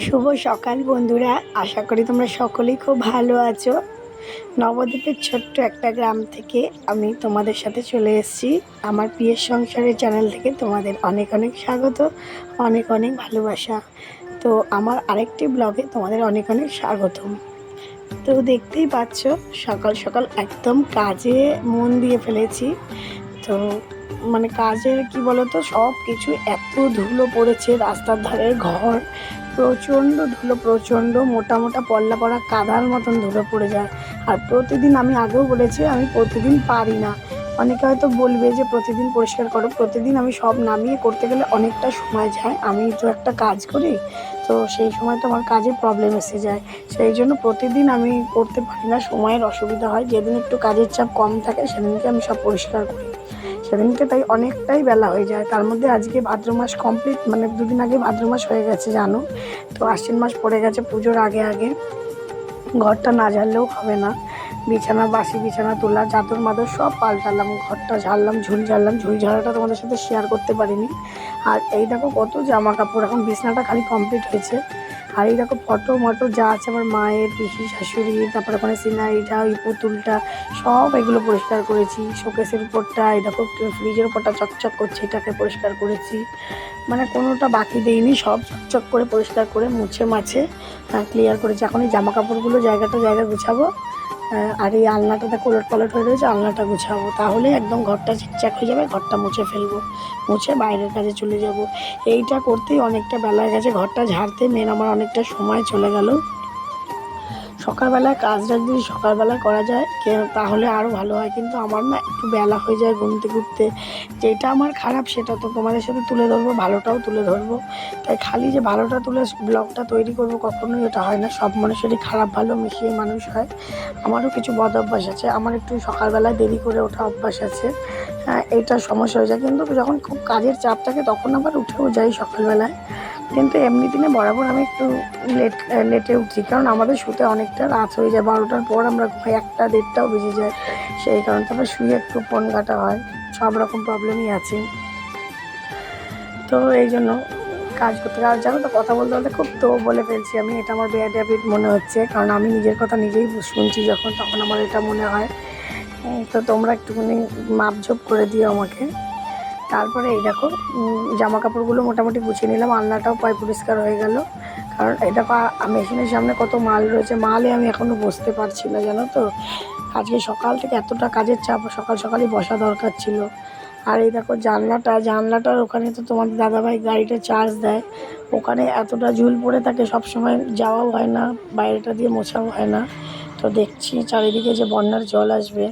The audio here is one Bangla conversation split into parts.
শুভ সকাল বন্ধুরা। আশা করি তোমরা সকলেই খুব ভালো আছো। নবদ্বীপের ছোট্ট একটা গ্রাম থেকে আমি তোমাদের সাথে চলে এসেছি। আমার প্রিয়ের সংসারের চ্যানেল থেকে তোমাদের অনেক অনেক স্বাগত, অনেক অনেক ভালোবাসা। তো আমার আরেকটি ব্লগে তোমাদের অনেক অনেক স্বাগতম। তো দেখতেই পাচ্ছ, সকাল সকাল একদম কাজে মন দিয়ে ফেলেছি। তো মানে কাজের, কি বলতো সব কিছু এত ধুলো পড়েছে, রাস্তার ধারে ঘর, প্রচণ্ড ধুলো, প্রচণ্ড মোটা মোটা পল্লা পড়া কাদার মতন ধুলো পড়ে যায়। আর প্রতিদিন আমি আগেও বলেছি, আমি প্রতিদিন পারি না। অনেকে হয়তো বলবে যে, প্রতিদিন পরিষ্কার করো। প্রতিদিন আমি সব নামিয়ে করতে গেলে অনেকটা সময় যায়। আমি তো একটা কাজ করি, তো সেই সময় তো আমার কাজে প্রবলেম এসে যায়। সেই জন্য প্রতিদিন আমি করতে পারি না, সময়ের অসুবিধা হয়। যেদিন একটু কাজের চাপ কম থাকে, সেদিনকে আমি সব পরিষ্কার করি। সেদিনকে তাই অনেকটাই বেলা হয়ে যায়। তার মধ্যে আজকে ভাদ্র মাস কমপ্লিট মানে দুদিন আগে ভাদ্র মাস হয়ে গেছে, জানো? তো আশ্বিন মাস পড়ে গেছে পুজোর আগে আগে। ঘরটা না ঝাড়লেও হবে না। বিছানা, বাসি বিছানা, তোলা, চাদর, মাদর সব পাল্টালাম, ঘরটা ঝাড়লাম, ঝুল ঝাড়লাম। ঝুল ঝাড়াটা তোমাদের সাথে শেয়ার করতে পারিনি। আর এই দেখো কত জামা কাপড় এখন বিছানাটা খালি কমপ্লিট হয়েছে। আর এই ফটো মটো যা আছে আমার মায়ের, পিসি, শাশুড়ি, তারপরে ওখানে সিনারিটা ওই পুতুলটা সব এগুলো পরিষ্কার করেছি। শোকেসের উপরটা দেখো ফ্রিজের উপরটা চকচক করছে, এটাকে পরিষ্কার করেছি। মানে কোনোটা বাকি দেইনি, সব চকচক করে পরিষ্কার করে মুছে মাছে ক্লিয়ার করেছি। এখন এই জামা কাপড়গুলো জায়গাটা জায়গা গুছাবো। আর এই আলনাটা তো কোলট পলট হয়ে রয়েছে, আলনাটা গুছাবো। তাহলে একদম ঘরটা ঠিকঠাক হয়ে যাবে, ঘরটা মুছে ফেলব। মুছে বাইরের কাজে চলে যাব। এইটা করতেই অনেকটা বেলা গেছে, ঘরটা ঝাড়তে মেন আমার অনেকটা সময় চলে গেল। সকালবেলায় কাজটা যদি সকালবেলা করা যায় তাহলে আরও ভালো হয়। কিন্তু আমার না একটু বেলা হয়ে যায় ঘুমতে ঘুরতে যেটা আমার খারাপ সেটা তো তোমাদের সাথে তুলে ধরবো, ভালোটাও তুলে ধরবো। তাই খালি যে ভালোটা তুলে ব্লগটা তৈরি করব কখনোই এটা হয় না। সব মানুষেরই খারাপ, ভালো মিশিয়ে মানুষ হয়। আমারও কিছু বদ অভ্যাস আছে। আমার একটু সকালবেলায় দেরি করে ওঠা অভ্যাস আছে। হ্যাঁ এইটা সমস্যা হয়ে যায়। কিন্তু যখন খুব কাজের চাপ থাকে, তখন আবার উঠেও যাই সকালবেলায়। কিন্তু এমনি দিনে বরাবর আমি একটু লেট, লেটে উঠি কারণ আমাদের শুতে অনেকটা রাত হয়ে যায়, বারোটার পর আমরা একটা দেড়টাও বেজে যায়। সেই কারণে তারপর শুয়ে একটু ফোন ঘাটা হয়, সব রকম প্রবলেমই আছে। তো এই জন্য কাজ করতে আর জানো তো, কথা বলতে বলতে খুব তো বলে ফেলছি আমি, এটা আমার ব্যাড হ্যাবিট মনে হচ্ছে। কারণ আমি নিজের কথা নিজেই শুনছি যখন, তখন আমার এটা মনে হয়। তো তোমরা একটুখানি মাপঝোপ করে দিও আমাকে। তারপরে এই দেখো জামা কাপড়গুলো মোটামুটি গুছিয়ে নিলাম, আলনাটাও প্রায় পরিষ্কার হয়ে গেল। কারণ এই দেখো মেশিনের সামনে কত মাল রয়েছে মালে আমি এখনও বসতে পারছি না, জানো তো? আজকে সকাল থেকে এতটা কাজের চাপ, সকাল সকালই বসা দরকার ছিল। আর এই দেখো, জানলাটা, জানলাটার ওখানে তো তোমাদের দাদাভাই গাড়িটা চার্জ দেয়। ওখানে এতটা ঝুল পড়ে থাকে, সবসময় যাওয়াও হয় না, বাইরেটা দিয়ে মোছাও হয় না। তো দেখছি চারিদিকে যে বন্যার জল আসবে।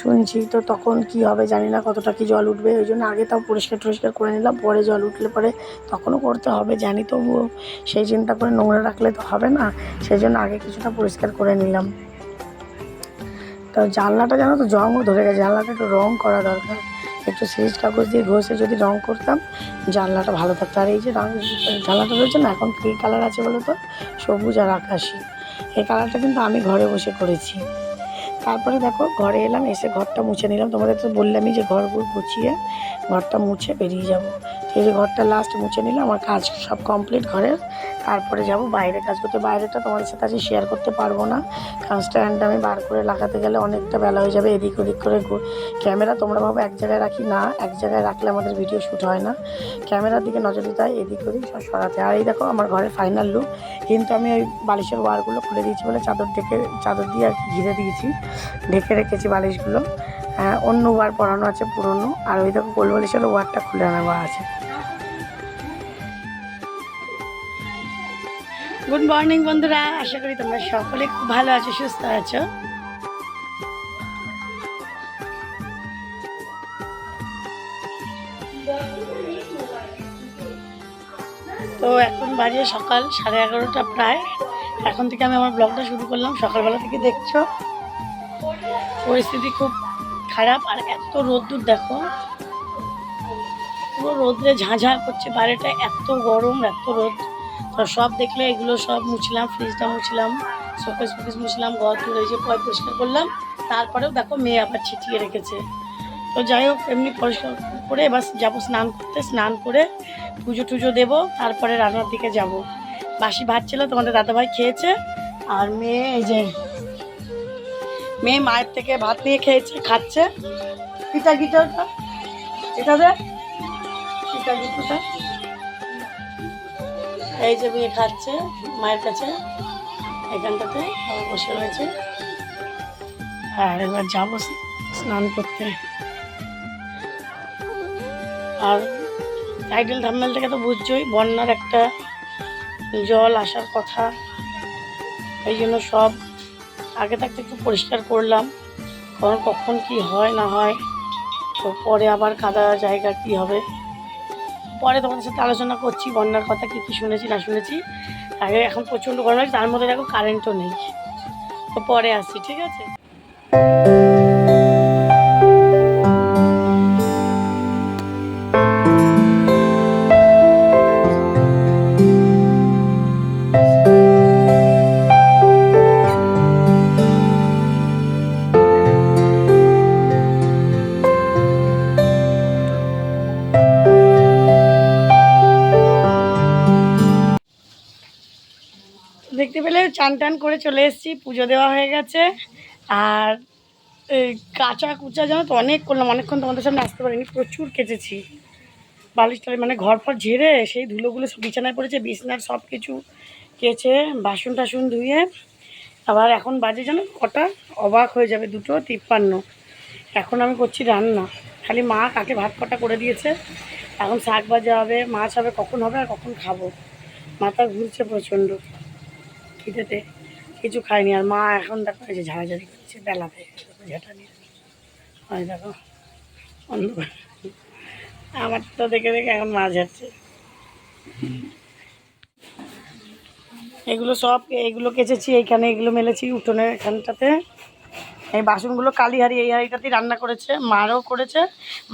শুনছি তো তখন কি হবে জানি না কতটা কি জল উঠবে, ওই জন্য আগে তাও পরিষ্কার টরিষ্কার করে নিলাম, পরে জল উঠলে পরে তখনও করতে হবে, জানি তবুও সেই চিন্তা করে নোংরা রাখলে তো হবে না, সেই জন্য আগে কিছুটা পরিষ্কার করে নিলাম। তো জানলাটা জানো তো জংও ধরে গেছে, জানলাটা একটু রং করা দরকার, একটু সিরিজ কাগজ দিয়ে ঘষে যদি রং করতাম জানলাটা ভালো থাকতো। আর এই যে রং, জানলাটা রয়েছে না, এখন কী কালার আছে বলো তো? সবুজ আর আকাশি। এই কালারটা কিন্তু আমি ঘরে বসে করেছি। তারপরে দেখো, ঘরে এলাম, এসে ঘরটা মুছে নিলাম। তোমাদের তো বললামই যে ঘর গুছিয়ে, ঘরটা মুছে বেরিয়ে যাব। এই যে ঘরটা লাস্ট মুছে নিলে আমার কাজ সব কমপ্লিট ঘরের। তারপরে যাব বাইরে কাজ করতে। বাইরেটা তোমাদের সাথে আজকে শেয়ার করতে পারব না কারণ স্ট্যান্ডটা আমি বার করে লাগাতে গেলে অনেকটা বেলা হয়ে যাবে এদিক ওদিক করে ক্যামেরা তোমরা ভাবো এক জায়গায় রাখি? না এক জায়গায় রাখলে আমাদের ভিডিও শ্যুট হয় না। ক্যামেরার দিকে নজর দিতে হয় এদিক ওদিক সব সরাতে। আর এই দেখো আমার ঘরের ফাইনাল লুক কিন্তু আমি ওই বালিশের ওয়ারগুলো খুলে দিয়েছি বলে চাদর ডেকে চাদর দিয়ে আর কি ঘিরে দিয়েছি। ঢেকে রেখেছি বালিশগুলো। হ্যাঁ, অন্য ওয়ার পরানো আছে পুরনো। আর ওই দেখো গোল বালিশের ওয়ারটা খুলে নেওয়া আছে। গুড মর্নিং বন্ধুরা। আশা করি তোমরা সকলে খুব ভালো আছো, সুস্থ আছো। তো এখন বাজে সকাল, সাড়ে এগারোটা প্রায়। এখন থেকে আমি আমার ব্লগটা শুরু করলাম, সকালবেলা থেকে দেখছ। পরিস্থিতি খুব খারাপ, আর এত রোদ্দুর, দেখো। পুরো রোদ্রে ঝাঁঝাঁ করছে বাইরেটা এত গরম, এত রোদ। তো সব দেখলে এগুলো সব মুছলাম ফ্রিজটা মুছলাম শোকেস ফোকেস মুছলাম, ঘর তুলে যে পয় পরিষ্কার করলাম, তারপরেও দেখো মেয়ে আবার ছিটিয়ে রেখেছে। তো যাই হোক, এমনি পরিষ্কার করে এবার যাব স্নান করতে, স্নান করে পুজো টুজো দেবো, তারপরে রান্নার দিকে যাব। বাসি ভাত ছিল, তোমাদের দাদাভাই খেয়েছে, আর মেয়ে এই যে, মেয়ে মায়ের থেকে ভাত নিয়ে খেয়েছে, খাচ্ছে। পিতা গিটারটা, এটা দে। পিতা এই যে মেয়ে খাচ্ছে, মায়ের কাছে, এখানটাতে বসে রয়েছে। আর এবার যাব স্নান করতে। আর টাইটেল থাম্বেল থেকে তো বুঝছোই, বন্যার একটা জল আসার কথা। এই জন্য সব আগে থাকতে একটু পরিষ্কার করলাম কারণ কখন কি হয় না হয়, তো পরে আবার কাদা জায়গা কি হবে। পরে তোমাদের সাথে আলোচনা করছি, বন্যার কথা কী কী শুনেছি, না শুনেছি। আগে এখন প্রচণ্ড গরম লাগছে, তার মধ্যে দেখো কারেন্টও নেই। তো পরে আসছি, ঠিক আছে? চান টান করে চলে এসেছি, পুজো দেওয়া হয়ে গেছে। আর কাঁচা কুচা যেন তো অনেক করলাম, অনেকক্ষণ তোমাদের সামনে আসতে পারিনি, প্রচুর কেচেছি বালিশ টালি মানে ঘর ফর ঝেড়ে সেই ধুলোগুলো বিছানায় পড়েছে, বিছনার সব কিছু কেচে বাসন টাসন ধুয়ে। আবার এখন বাজে যেন কটা, অবাক হয়ে যাবে দুটো তিপ্পান্ন। এখন আমি করছি রান্না। খালি মা কাকে ভাত কটা করে দিয়েছে, এখন শাক ভাজা হবে, মাছ হবে, কখন হবে আর কখন খাব। মাথা ঘুরছে প্রচণ্ড। খিদেতে কিছু খাইনি আর মা এখন দেখো এই যে ঝাড়াঝাড়ি করছে, বেলা গেছে ঝাঁটা নিয়ে। হয় দেখো, অন্ধকার। আমার তো দেখে দেখে এখন মাছ ঝাড়ছে। এগুলো সব এগুলো কেচেছি, এইখানে এগুলো মেলেছি উঠোনের এখানটাতে। এই বাসনগুলো কালি হাড়ি এই হাঁড়িটাতেই রান্না করেছে, মারও করেছে।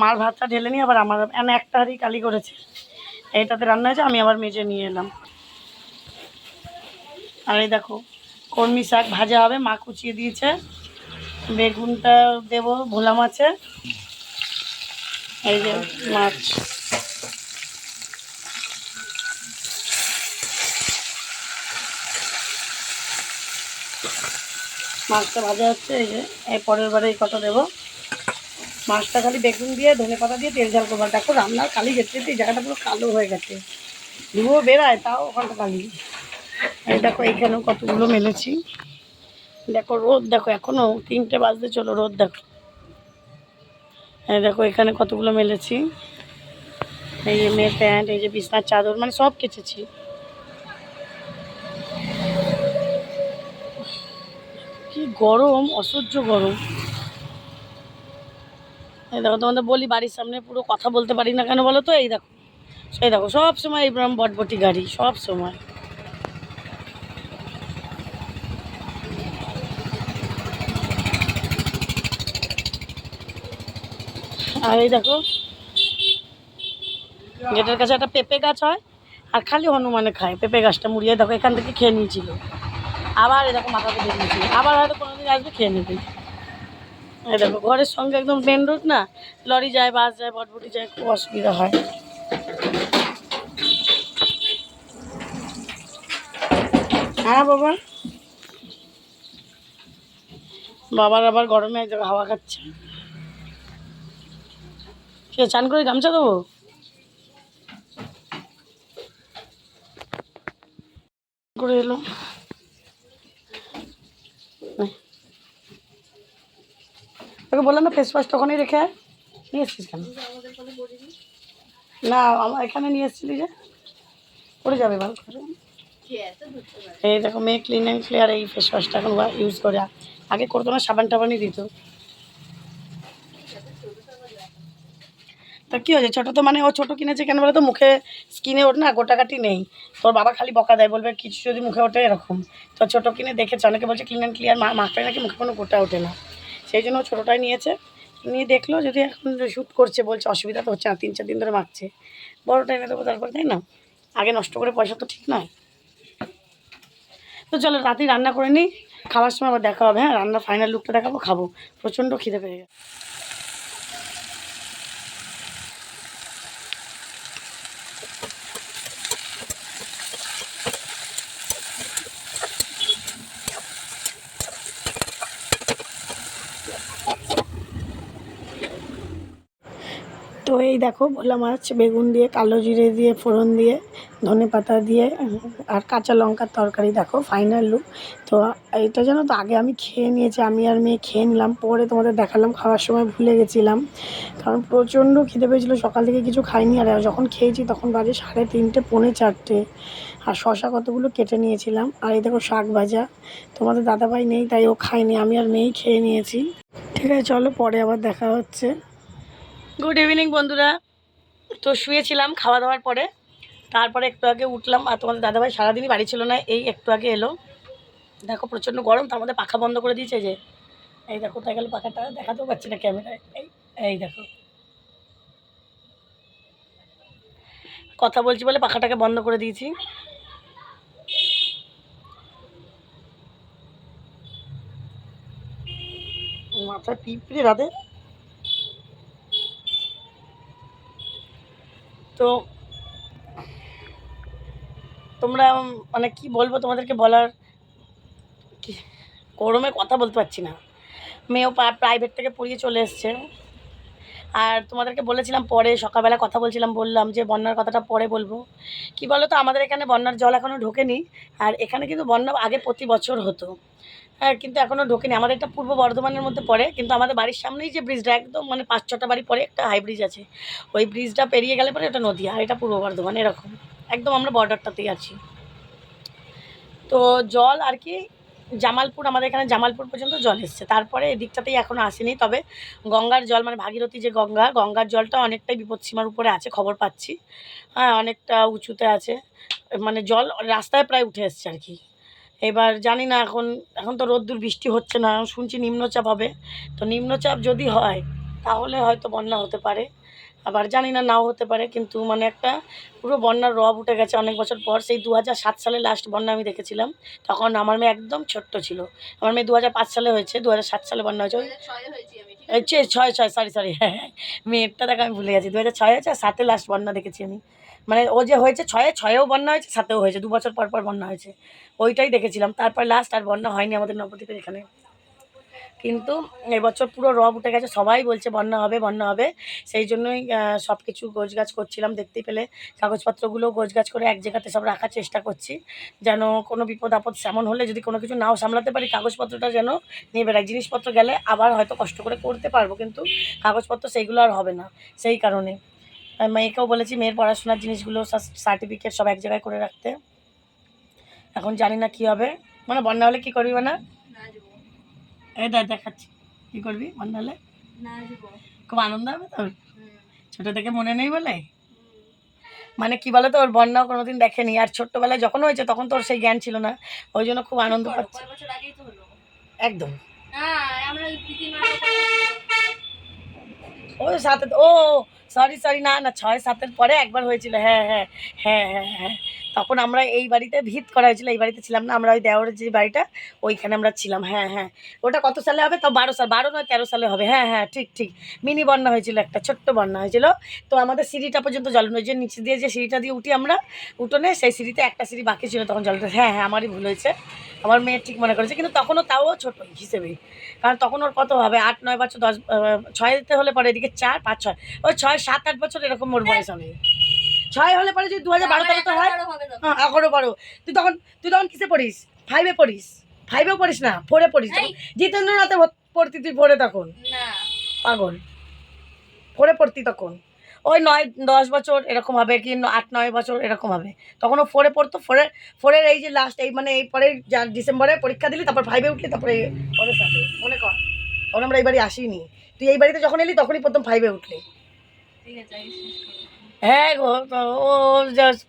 মার ভাতটা ঢেলে নিয়ে আবার আমার এনে একটা হাঁড়ি কালি করেছে। এইটাতে রান্না হয়েছে, আমি আবার মেজে নিয়ে এলাম। আর এই দেখো কর্মি শাক ভাজা হবে, মা কুচিয়ে দিয়েছে। বেগুনটা দেবো, ভোলা মাছে এই যে মাছ। মাছটা ভাজা হচ্ছে, এই যে, এই পরের বারে এই দেবো। মাছটা খালি বেগুন দিয়ে, ধনে পাতা দিয়ে তেল ঝাল করব। আর দেখো রান্নার কালি যেতে যেতে জায়গাটা পুরো কালো হয়ে গেছে। ধুয়ো বেড়ায়, তাও ওখানটা কালি। এই দেখো, এইখানেও কতগুলো মেলেছি। দেখো, রোদ, দেখো, এখনও তিনটে বাজতে চলো, রোদ, দেখো। এই দেখো, এখানে কতগুলো মেলেছি। এই যে মেয়ের প্যান্ট, এই যে বিছনার চাদর মানে সব কেচেছি। কি গরম, অসহ্য গরম। এই দেখো, তোমাদের বলি, বাড়ির সামনে পুরো কথা বলতে পারি না কেন বলো তো? এই দেখো এই দেখো, সব সময় এই বটবটি গাড়ি, সব সময়। আর এই দেখো, গেটের কাছে একটা পেঁপে গাছ হয়, আর খালি হনুমানে খায়, পেঁপে গাছটা মুড়িয়ে দেখো, এখান থেকে খেয়ে নিয়েছিল। আবার এরকম মাথাতে দিয়ে নিয়েছিল আবার হয়তো কোনোদিন আসবে, খেয়ে নেবে। এই দেখো, ঘরের সঙ্গে একদম মেন রোড না, লরি যায়, বাস যায়, বটবটি যায়, খুব অসুবিধা হয়। হ্যাঁ বাবা। বাবার আবার গরমে এক জায়গায় হাওয়া খাচ্ছে। সে চান করে গামছা দেবো? করে এলো। তোকে বললাম না ফেস ওয়াশ তখনই রেখে। নিয়ে এসছিস কেন? না আমার এখানে নিয়ে এসেছিলি যে। পড়ে যাবে ভালো করে। এই দেখো, মেয়ে ক্লিন অ্যান্ড ক্লিয়ার এই ফেস ওয়াশটা এখন ইউজ করে। আগে করতো না সাবান টাবানই দিত। তা কী হয়েছে? ছোটো তো মানে ও ছোটো কিনেছে কেন বলে তো মুখে স্কিনে ওঠ না গোটাকাটি নেই। তোর বাবা খালি বকা দেয়, বলবে কিছু যদি মুখে ওঠে এরকম। তো ছোটো কিনে দেখেছে, অনেকে বলছে ক্লিন অ্যান্ড ক্লিয়ার মা মাখটাই নাকি মুখে কোনো গোটা ওঠে না। সেই জন্য ও ছোটোটাই নিয়েছে। নিয়ে দেখল, যদি এখন শ্যুট করছে, বলছে অসুবিধা তো হচ্ছে না, তিন, চার দিন ধরে মাখছে। বড়োটা এনে দেবো তারপর, তাই না? আগে নষ্ট করে পয়সা তো ঠিক নয়। তো চলো, রাতে রান্না করে নিই। খাওয়ার সময় আবার দেখা হবে হ্যাঁ? রান্নার ফাইনাল লুকটা দেখাবো, খাব। প্রচণ্ড খিদে পেয়ে গেছে। এই দেখো ভোলা মাছ, বেগুন দিয়ে, কালো জিরে দিয়ে, ফোড়ন দিয়ে, ধনে পাতা দিয়ে আর কাঁচা লঙ্কার তরকারি দেখো ফাইনাল লুক তো এটা জানো তো, আগে আমি খেয়ে নিয়েছি, আমি আর মেয়ে খেয়ে নিলাম, পরে তোমাদের দেখালাম, খাওয়ার সময় ভুলে গেছিলাম। কারণ প্রচণ্ড খিদে পেয়েছিলো, সকাল থেকে কিছু খাইনি, আর যখন খেয়েছি তখন বাজে সাড়ে তিনটে, পৌনে চারটে। আর শশা কতগুলো কেটে নিয়েছিলাম, আর এই দেখো শাক ভাজা। তোমাদের দাদাভাই নেই, তাই ও খায়নি, আমি আর মেয়েই খেয়ে নিয়েছি। ঠিক আছে, চলো পরে আবার দেখা হচ্ছে। গুড ইভিনিং বন্ধুরা। তো শুয়েছিলাম খাওয়া দাওয়ার পরে। তারপরে একটু আগে উঠলাম, আর তোমাদের দাদাভাই সারাদিনই বাড়ি ছিল না, এই একটু আগে এলো। দেখো, প্রচণ্ড গরম, তার মধ্যে পাখা বন্ধ করে দিয়েছে যে, এই দেখো তাই গেল পাখাটা? দেখাতেও পাচ্ছি না ক্যামেরায়। এই এই দেখো। কথা বলছি বলে পাখাটাকে বন্ধ করে দিয়েছি। মাথায় পিঁপড়ে রাতে তো তোমরা মানে কি বলব তোমাদেরকে বলার কি, গরমে কথা বলতে পারছি না। মেয়েও প্রাইভেট থেকে পড়িয়ে চলে এসছে। আর তোমাদেরকে বলেছিলাম পরে, সকালবেলা কথা বলছিলাম, বললাম যে বন্যার কথাটা পরে বলব। কি বলো তো আমাদের এখানে বন্যার জল এখনও ঢোকেনি, আর এখানে কিন্তু বন্যা আগে প্রতি বছর হতো। হ্যাঁ কিন্তু এখনও ঢোকেনি। আমাদের এটা পূর্ব বর্ধমানের মধ্যে পড়ে, কিন্তু আমাদের বাড়ির সামনেই যে ব্রিজটা একদম মানে পাঁচ ছটা বাড়ি পরে একটা হাই ব্রিজ আছে। ওই ব্রিজটা পেরিয়ে গেলে পরে এটা নদী, আর এটা পূর্ব বর্ধমান, এরকম। একদম আমরা বর্ডারটাতেই আছি। তো জল আর কি জামালপুর, আমাদের এখানে জামালপুর পর্যন্ত জল এসছে। তারপরে এদিকটাতেই এখনও আসেনি, তবে গঙ্গার জল মানে ভাগীরথী যে গঙ্গা, গঙ্গার জলটা অনেকটাই বিপদসীমার উপরে আছে, খবর পাচ্ছি। হ্যাঁ অনেকটা উঁচুতে আছে। মানে জল রাস্তায় প্রায় উঠে এসছে আর কি। এবার জানি না এখন এখন তো রোদ্দুর, বৃষ্টি হচ্ছে না, শুনছি নিম্নচাপ হবে। তো নিম্নচাপ যদি হয়, তাহলে হয়তো বন্যা হতে পারে। আবার জানি না নাও হতে পারে কিন্তু মানে একটা পুরো বন্যার রব উঠে গেছে অনেক বছর পর। সেই দু হাজার সাত সালে লাস্ট বন্যা আমি দেখেছিলাম। তখন আমার মেয়ে একদম ছোট্ট ছিল। আমার মেয়ে দু হাজার পাঁচ সালে হয়েছে দু হাজার সাত সালে বন্যা হয়েছে। এই ছয় ছয় ছয় সরি সরি হ্যাঁ হ্যাঁ মেয়েরটা দেখো আমি ভুলে গেছি। দু হাজার ছয় হয়েছে আর সাতে লাস্ট বন্যা দেখেছি আমি। মানে ও যে হয়েছে ছয়ে ছয়েও বন্যা হয়েছে সাতেও হয়েছে। দু বছর পর পর বন্যা হয়েছে। ওইটাই দেখেছিলাম। তারপর লাস্ট আর বন্যা হয়নি আমাদের নবদ্বীপের এখানে। কিন্তু এবছর পুরো রব উঠে গেছে, সবাই বলছে বন্যা হবে বন্যা হবে। সেই জন্যই সব কিছু গোছগাছ করছিলাম দেখতে পেলে। কাগজপত্রগুলো গোছগাছ করে এক জায়গাতে সব রাখার চেষ্টা করছি। যেন কোনো বিপদ আপদ সেমন হলে যদি কোনো কিছু নাও সামলাতে পারি, কাগজপত্রটা যেন নিয়ে বেড়াই। জিনিসপত্র গেলে আবার হয়তো কষ্ট করে করতে পারব, কিন্তু কাগজপত্র সেইগুলো আর হবে না, সেই কারণে। মেয়েকেও বলেছি মেয়ের পড়াশোনার জিনিসগুলো সার্টিফিকেট সব এক জায়গায় করে রাখতে। এখন জানি না কী হবে। মানে বন্যা হলে কী করবি না দেখ দেখাচ্ছি। কী করবি হলে খুব আনন্দ হবে তোর? ছোটো থেকে মনে নেই বলে? মানে কি বলো তো ওর বন্যাও কোনোদিন দেখেনি। আর ছোট্টবেলায় যখন হয়েছে তখন তোর সেই জ্ঞান ছিল না। ওই জন্য খুব আনন্দ পাচ্ছে। একদম। ও সাথে ও সরি সরি না না ছয় সাতের পরে একবার হয়েছিল। হ্যাঁ হ্যাঁ হ্যাঁ হ্যাঁ হ্যাঁ। তখন আমরা এই বাড়িতে ভিত করা হয়েছিল, এই বাড়িতে ছিলাম না, আমরা ওই দেওয়ার যে বাড়িটা, ওইখানে আমরা ছিলাম হ্যাঁ হ্যাঁ। ওটা কত সালে হবে? তো বারো সাল, বারো নয় তেরো সালে হবে হ্যাঁ হ্যাঁ ঠিক ঠিক। মিনি বন্যা হয়েছিল একটা, ছোট্ট বন্যা হয়েছিল। তো আমাদের সিঁড়িটা পর্যন্ত জল নয় যে নিচে দিয়ে যে সিঁড়িটা দিয়ে উঠি আমরা, উঠোনে, সেই সিঁড়িতে একটা সিঁড়ি বাকি ছিল, তখন জলটা হ্যাঁ হ্যাঁ আমারই ভুল হয়েছে। আমার মেয়ে ঠিক মনে করেছে, কিন্তু তখনও তাও ছোট হিসেবে। কারণ তখন ওর কত হবে? আট, নয় বছর, দশ ছয়তে হলে পরে এদিকে চার, পাঁচ, ছয়। ওই ছয়, সাত, আট বছর এরকম ওর বয়স হবে। ছয় হলে পরে যদি দু হাজার বারো তেরো তো হয় হ্যাঁ এখনও পারো তুই তখন তুই তখন কিসে পড়িস? ফাইভে পড়িস। ফাইভেও পড়িস না ফোরে পড়িস। জিতেন্দ্রনাথে পড়তি তুই ফোরে তখন? পাগল। ফোরে পড়তি তখন? ওই নয় দশ বছর এরকম হবে কি আট নয় বছর এরকম হবে। তখন ও ফোরে পড়তো ফোরে ফোরের এই যে লাস্ট এই মানে এই পরে যা ডিসেম্বরে পরীক্ষা দিলি তারপর ফাইভে উঠলি তারপরে এই ওদের সাথে মনে কর। তখন আমরা এই বাড়ি আসিনি। তুই এই বাড়িতে যখন এলি তখনই প্রথম ফাইভে উঠলি। হ্যাঁ গো, তো ও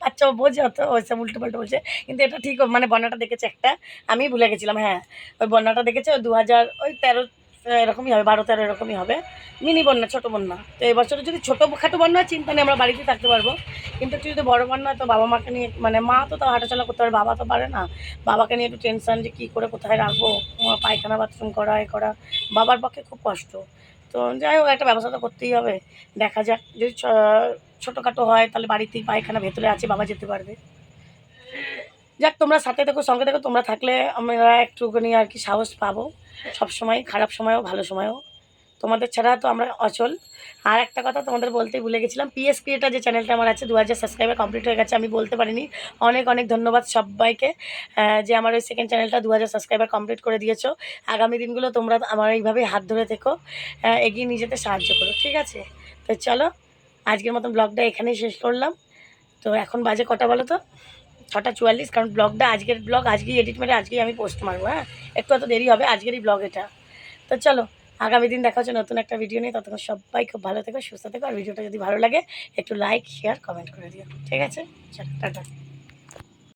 বাচ্চা বোঝে তো ওইসব উল্টো পাল্টো বলছে। কিন্তু এটা ঠিক মানে বন্যাটা দেখেছে একটা। আমি ভুলে গেছিলাম হ্যাঁ। ওই বন্যাটা দেখেছে দু হাজার ওই তেরো এরকমই হবে, বারো, তেরো এরকমই হবে। মিনি বন্যা ছোটো বন্যা তো এবছরে যদি ছোটো খাটো বন্যা হয়, চিন্তা নেই, আমরা বাড়িতে থাকতে পারব। কিন্তু একটু যদি বড়ো বন্যা হয়, তো বাবা মাকে নিয়ে মানে মা তো তাও হাঁটাচলা করতে পারে, বাবা তো পারে না। বাবাকে নিয়ে একটু টেনশন যে কী করে কোথায় রাখব? পায়খানা বাথরুম করা, এ করা। বাবার পক্ষে খুব কষ্ট। তো যাই হোক, একটা ব্যবস্থা তো করতেই হবে। দেখা যাক, যদি ছোটোখাটো হয়, তাহলে বাড়িতেই পায়খানা ভেতরে আছে, বাবা যেতে পারবে। যাক, তোমরা সাথে দেখো সঙ্গে দেখো তোমরা থাকলে আমরা একটুখানি আর কি সাহস পাবো। সব সময়, খারাপ সময়ও, ভালো সময়ও। তোমাদের ছাড়া তো আমরা অচল। আর একটা কথা তোমাদের বলতেই ভুলে গেছিলাম পিএস ক্রিয়েটার যে চ্যানেলটা আমার আছে দু হাজার সাবস্ক্রাইবার কমপ্লিট হয়ে গেছে, আমি বলতে পারিনি। অনেক অনেক ধন্যবাদ সবাইকে যে আমার ওই সেকেন্ড চ্যানেলটা দু হাজার সাবস্ক্রাইবার কমপ্লিট করে দিয়েছ। আগামী দিনগুলো তোমরা আমার এইভাবেই হাত ধরে থেকো এগিয়ে যেতে সাহায্য করো, ঠিক আছে? তো চলো আজকের মতন ব্লগটা এখানেই শেষ করলাম। তো এখন বাজে কটা বলো তো? ছটা চুয়াল্লিশ, কারণ ব্লগটা আজকের ব্লগ, আজকেই এডিট মেরে আজকেই আমি পোস্ট মারবো হ্যাঁ? একটু অত দেরি হবে আজকেরই ব্লগ এটা। তো চলো, আগামী দিন দেখা হচ্ছে নতুন একটা ভিডিও নিয়ে। ততক্ষণ সবাই খুব ভালো থেকো, সুস্থ থেকো, আর ভিডিওটা যদি ভালো লাগে, একটু লাইক শেয়ার কমেন্ট করে দিও। ঠিক আছে? চলো, টাটা।